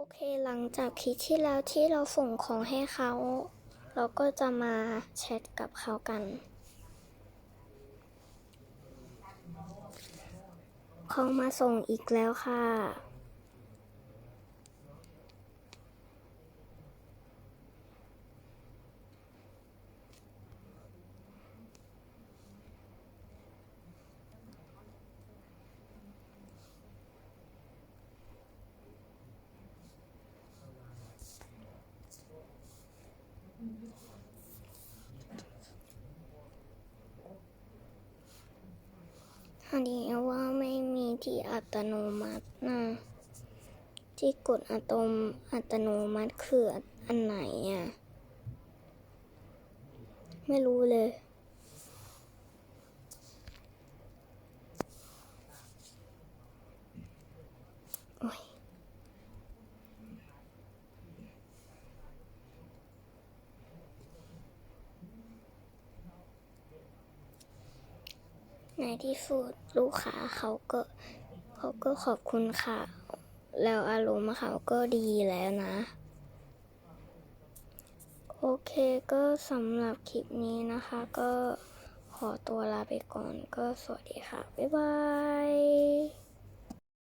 โอเคหลังจากคลิปที่แล้วที่เราส่งของให้เขา เราก็จะมาแชทกับเขากันเขามาส่งอีกแล้วค่ะ อันนี้ว่าไม่มีที่อัตโนมัตินะที่กดอัตอมอัตโนมัติคืออันไหนอะ ไม่รู้เลยโอ้ย ในที่สุดลูกค้าเขาก็เขาก็ขอบคุณค่ะ แล้วอารมณ์เขาก็ดีแล้วนะ โอเคก็สำหรับคลิปนี้นะคะ ก็ขอตัวลาไปก่อนก็สวัสดีค่ะ บ๊ายบาย